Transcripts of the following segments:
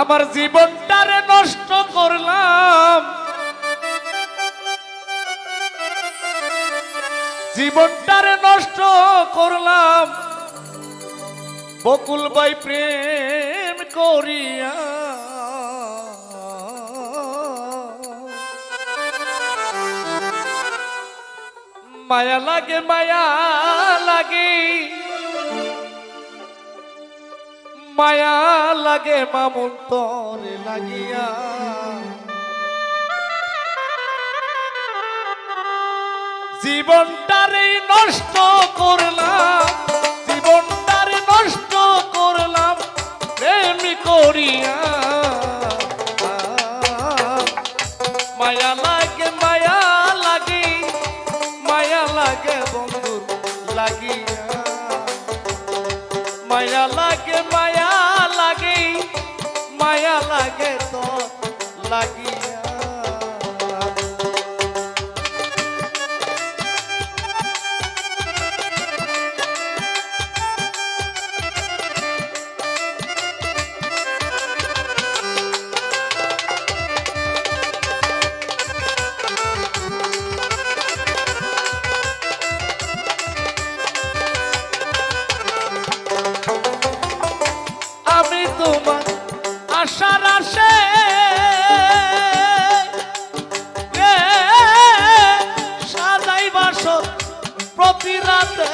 আমার জীবনটারে নষ্ট করলাম। জীবনটারে নষ্ট করলাম। বকুল বাই প্রেম করিয়া। মায়া লাগে মায়া লাগে। মায়া লাগে মামুন তরে লাগিয়া। জীবনটারে নষ্ট করলাম জীবনটারে নষ্ট করলাম প্রেম করিয়া। মায়া মায়া লাগে তো লাগিয়া আশার আসে। সাদাই বাসর প্রতি রাতে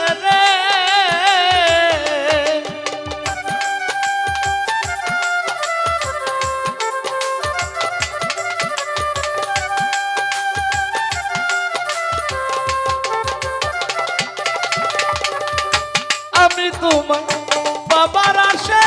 আমি তোমার বাবার আসে।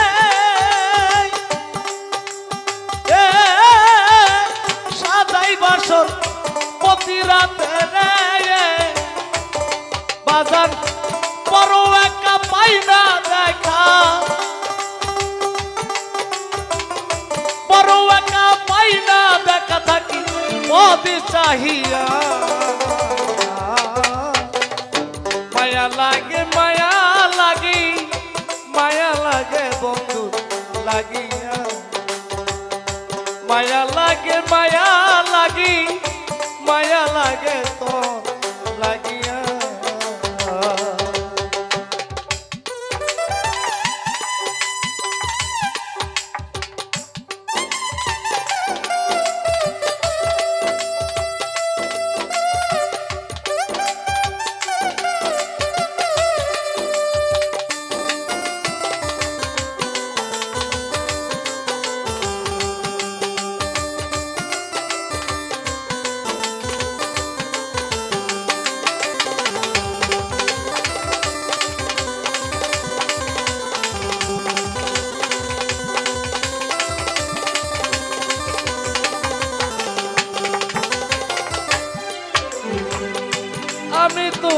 একা পাই না দেখা থাকি মদি চাহিয়া মায়া লাগে মায়া লাগে মায়া লাগে বন্ধু লাগিয়া। মায়া লাগে, মায়া লাগি, মায়া লাগে তো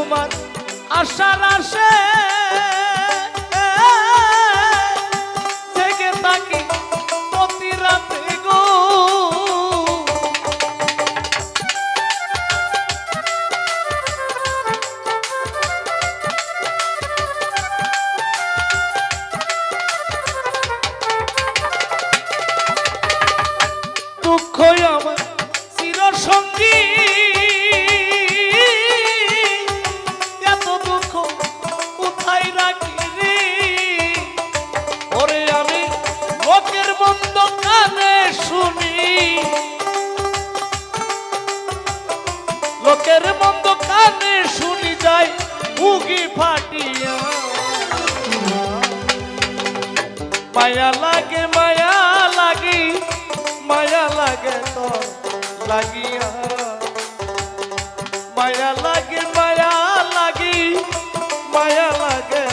তোমার আশার আসে উগি ফাটিয়া মায়া লাগে মায়া লাগি মায়া লাগে তো লাগিয়া মায়া লাগে মায়া লাগি মায়া লাগে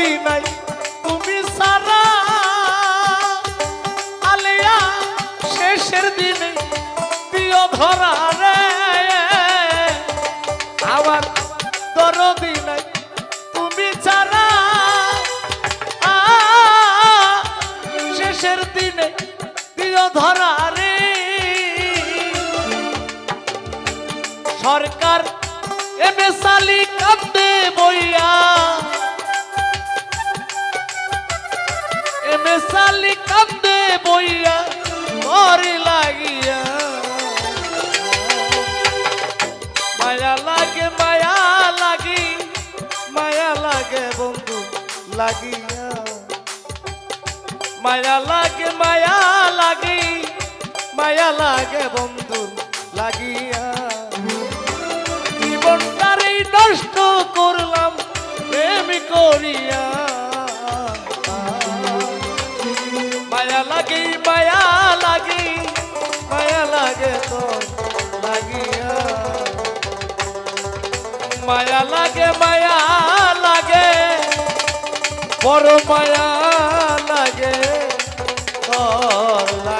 মদিনায় তুমি সারা আলিয়া শেষের দিনে দিও ধরা রে। আবার দরদি নাই। তুমি ছাড়া শেষের দিনে দিও ধরা রে। সরকার এমে সালি কাঁদে বইয়া। এমে সালি কান্দে বইয়া, ঘরে লাগিয়া। মায়া লাগে, মায়া লাগি, মায়া লাগে বন্ধু লাগিয়া। মায়া লাগে, মায়া লাগি, মায়া লাগে বন্ধু লাগিয়া। জীবনটারই নষ্ট মায়া লাগে মায়া লাগে। বড় মায়া লাগে। তোর লাগে